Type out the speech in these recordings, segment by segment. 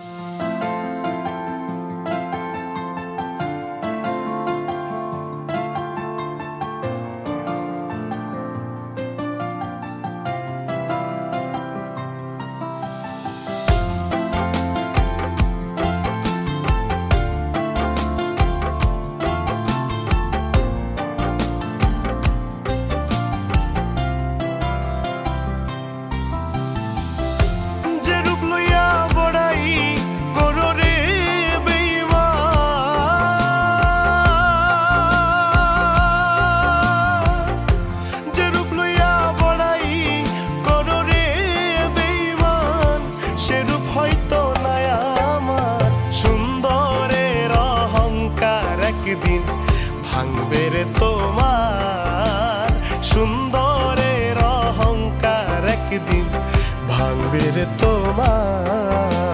you রে তোমার। সুন্দরের অহংকার একদিন ভাঙবে রে তোমার।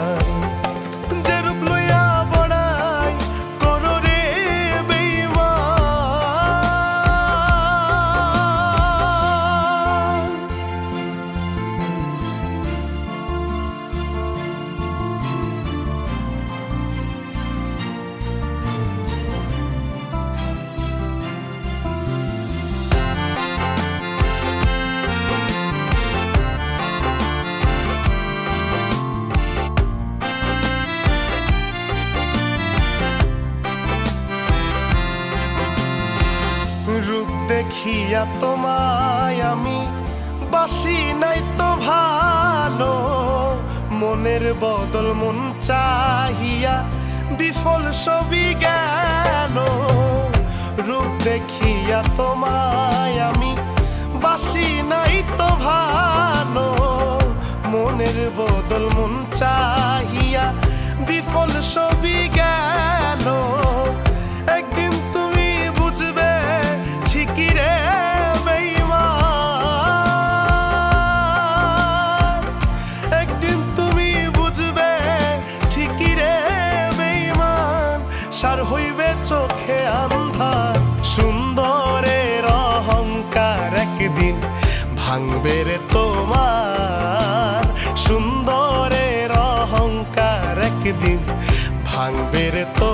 রূপ দেখিয়া তোমায় আমি বাসি নাই তো ভালো। মনের বদল মন চাহিয়া বিফল ছবি গেল। রূপ দেখিয়া তোমায় আমি বাসি নাই তো ভালো। মনের বদল মন চাহিয়া বিফল ছবি গেল। হইবে চোখে আন্ধার। সুন্দরের অহংকার একদিন ভাঙবে রে তোমার। সুন্দরের অহংকার একদিন ভাঙবে রে তোমার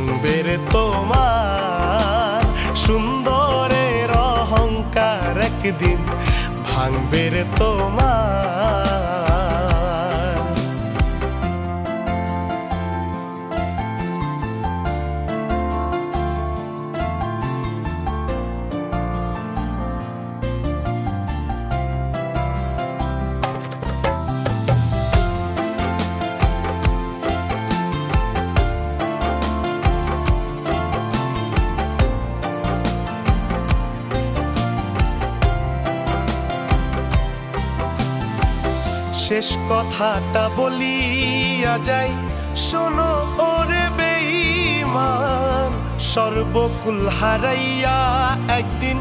ভাঙবে রে তোমার সুন্দরের অহংকার একদিন ভাঙবে রে তোমার। শেষ কথাটা বলিয়া যাই। শোনো ওরে বেঈমান সর্বকুল হারাইয়া একদিন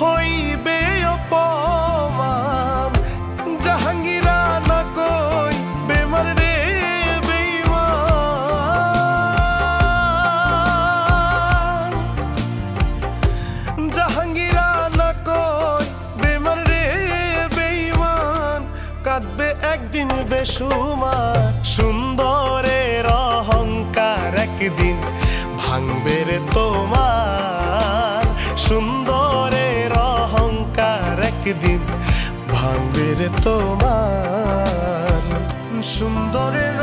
হইবে অপমান। বেসুমার সুন্দরের অহংকার একদিন ভাঙবে রে তোমার। সুন্দরের অহংকার একদিন ভাঙবে রে তোমার। সুন্দরের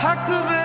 থাকবে